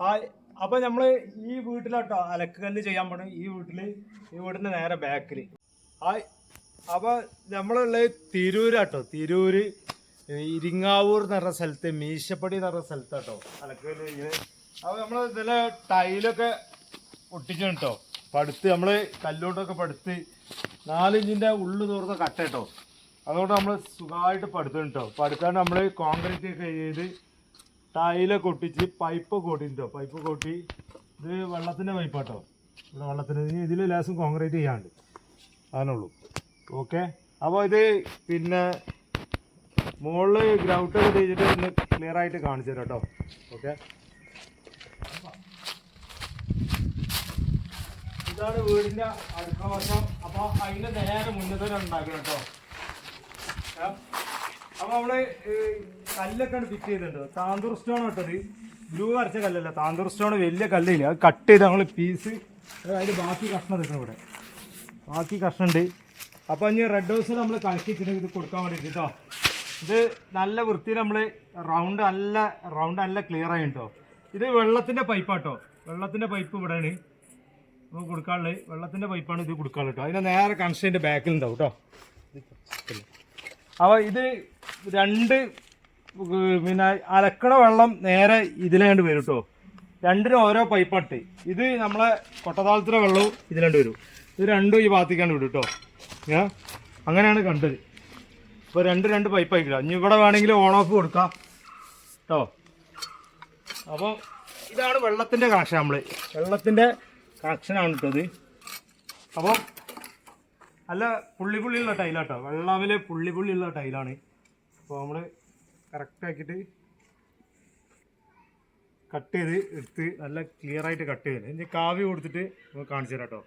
ആ അപ്പൊ നമ്മൾ ഈ വീട്ടിലോട്ടോ അലക്കുകല്ല് ചെയ്യാൻ പോണ ഈ വീട്ടിൽ ഈ വീടിന്റെ നേരെ ബാക്കിൽ. ആ അപ്പൊ നമ്മളുള്ളത് തിരൂരാട്ടോ തിരൂര് ഇരിങ്ങാവൂർ എന്ന് പറഞ്ഞ സ്ഥലത്ത് മീശപ്പടി എന്ന് പറഞ്ഞ സ്ഥലത്താട്ടോ അലക്കുകല്ല് ചെയ്യുന്നത് അപ്പൊ നമ്മൾ ഇതിലെ ടൈലൊക്കെ ഒട്ടിച്ചു കേട്ടോ പടുത്ത് നമ്മൾ കല്ലോട്ടൊക്കെ പടുത്ത് നാലിഞ്ചിന്റെ ഉള്ളു തോർന്ന കട്ട അതുകൊണ്ട് നമ്മൾ സുഖമായിട്ട് പടുത്തുണ്ടോ കേട്ടോ പടുത്താണ്ട് നമ്മൾ കോൺക്രീറ്റ് ഒക്കെ ചെയ്ത് ടൈലൊക്കെ കൊട്ടിച്ച് പൈപ്പ് ഒട്ടിട്ടോ പൈപ്പ് കൊട്ടി. ഇത് വെള്ളത്തിന്റെ പൈപ്പാട്ടോ. ഇവിടെ വെള്ളത്തിന് ഇതിൽ ലേശം കോൺക്രീറ്റ് ചെയ്യാണ്ട്. അതിനുള്ളൂ ഓക്കെ? അപ്പോൾ ഇത് പിന്നെ മുകളിൽ ഗ്രൗട്ടൊക്കെ ചെയ്തിട്ട് ഒന്ന് ക്ലിയർ ആയിട്ട് കാണിച്ചു തരാം കേട്ടോ. ഓക്കെ? ഇതാണ് വീടിന്റെ അടുക്കള അപ്പോൾ അതിന്റെ നേരെ മുന്നേ തന്നെ ഉണ്ടാക്കണം കേട്ടോ? അപ്പൊ നമ്മൾ കല്ലൊക്കെ ഫിറ്റ് ചെയ്തിട്ടുണ്ട്. താന്തൂർ സ്റ്റോൺ ഇട്ടത്. ബ്ലൂ വരച്ച കല്ലല്ല. താന്തൂർ സ്റ്റോൺ വലിയ കല്ലില്ല. അത് കട്ട് ചെയ്ത് നമ്മൾ പീസ് അതിന്റെ ബാക്കി കഷ്ണം എടുക്കണം ഇവിടെ. ബാക്കി കഷ്ണം ഉണ്ട്. അപ്പൊ ഇനി റെഡ് ഹൗസ് നമ്മൾ കളിച്ചിട്ട് ഇത് കൊടുക്കാൻ വേണ്ടിയിട്ട് കേട്ടോ ഇത് നല്ല വൃത്തിയിൽ നമ്മൾ റൗണ്ട് നല്ല റൗണ്ട് നല്ല ക്ലിയർ ആയി കേട്ടോ ഇത് വെള്ളത്തിന്റെ പൈപ്പാട്ടോ വെള്ളത്തിന്റെ പൈപ്പ് ഇവിടെയാണ്. നമുക്ക് കൊടുക്കാനുള്ളത്. വെള്ളത്തിന്റെ പൈപ്പാണ് ഇത് കൊടുക്കാനുള്ളത് കേട്ടോ അതിന്റെ നേരെ കൺസ്റ്റിന്റെ ബാക്കിൽ ഉണ്ടാവും കേട്ടോ അപ്പോൾ ഇത് രണ്ട് പിന്നെ അലക്കണ വെള്ളം നേരെ ഇതിലാണ്ട് വരും കേട്ടോ രണ്ടിനും ഓരോ പൈപ്പാട്ട് ഇത് നമ്മളെ കൊട്ടതാളത്തിലെ വെള്ളവും ഇതിലാണ്ട് വരും. ഇത് രണ്ടും ഈ ഭാഗത്തേക്കാണ്ട് വിടും കേട്ടോ ഏ? അങ്ങനെയാണ് കണ്ടത്. ഇപ്പോൾ രണ്ട് രണ്ട് പൈപ്പ് ആയിക്കില്ല ഇനി ഇവിടെ വേണമെങ്കിൽ ഓൺ ഓഫ് കൊടുക്കാം കേട്ടോ അപ്പോൾ ഇതാണ് വെള്ളത്തിന്റെ കണക്ഷൻ നമ്മൾ വെള്ളത്തിന്റെ കണക്ഷനാണ് കേട്ടത് അപ്പോൾ അല്ല പുള്ളി പുള്ളിയുള്ള ടൈലാട്ടോ വെള്ളാവിലെ പുള്ളി പുള്ളിയുള്ള ടൈലാണ്. അപ്പോൾ നമ്മൾ കറക്റ്റ് ആക്കിയിട്ട് കട്ട് ചെയ്ത് എടുത്ത് നല്ല ക്ലിയർ ആയിട്ട് കട്ട് ചെയ്ത് ഇനി കാവ്യ കൊടുത്തിട്ട് നമുക്ക് കാണിച്ചു തരാം കേട്ടോ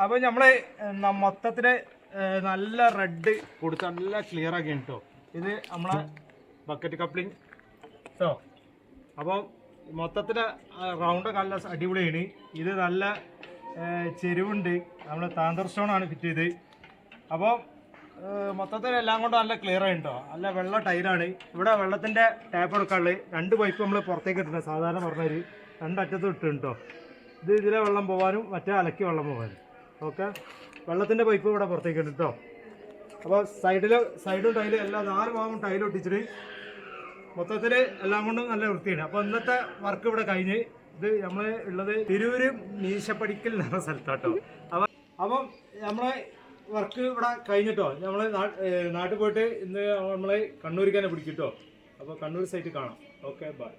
ഹായ് അപ്പോൾ മൊത്തത്തിൽ നല്ല റെഡ് കൊടുത്ത് നല്ല ക്ലിയർ ആക്കി കേട്ടോ ഇത് നമ്മളെ ബക്കറ്റ് കപ്ലിങ് കേട്ടോ അപ്പോൾ മൊത്തത്തിൽ റൗണ്ട് നല്ല അടിപൊളിയാണ്. ഇത് നല്ല ചെരുവുണ്ട്. നമ്മൾ താന്തർ സ്റ്റോൺ ആണ് ഫിറ്റ് ചെയ്ത്. അപ്പോൾ മൊത്തത്തിൽ എല്ലാം കൊണ്ടും നല്ല ക്ലിയർ ആയിട്ടോ നല്ല വെള്ള ടൈലാണ് ഇവിടെ വെള്ളത്തിന്റെ ടാപ്പ് എടുക്കാനുള്ളത്. രണ്ട് പൈപ്പ് നമ്മൾ പുറത്തേക്ക് ഇട്ടിട്ടുണ്ട്. സാധാരണ പറഞ്ഞൊരു രണ്ടറ്റത്ത് ഇട്ടുണ്ടോ ഇത് ഇതിലെ വെള്ളം പോകാനും മറ്റേ അലക്കി വെള്ളം പോകാനും ഓക്കെ വെള്ളത്തിന്റെ പൈപ്പ് ഇവിടെ പുറത്തേക്ക് ഉണ്ട് കേട്ടോ അപ്പോൾ സൈഡിൽ സൈഡും ടൈലും എല്ലാ നാല് ഭാഗവും ടൈലും ഒട്ടിച്ചിട്ട് മൊത്തത്തിൽ എല്ലാം കൊണ്ടും നല്ല വൃത്തിയാണ്. അപ്പോൾ ഇന്നത്തെ വർക്ക് ഇവിടെ കഴിഞ്ഞ് ഇത് നമ്മൾ ഉള്ളത് തിരൂര് മീശപ്പടിക്കൽ എന്ന സ്ഥലത്താട്ടോ. അപ്പം അപ്പം നമ്മളെ വർക്ക് ഇവിടെ കഴിഞ്ഞിട്ടോ? നമ്മൾ നാട്ടിൽ പോയിട്ട് ഇന്ന് നമ്മളെ കണ്ണൂരിക്കാനെ പിടിക്കിട്ടോ. അപ്പോൾ കണ്ണൂർ സൈറ്റ് കാണാം. Okay bye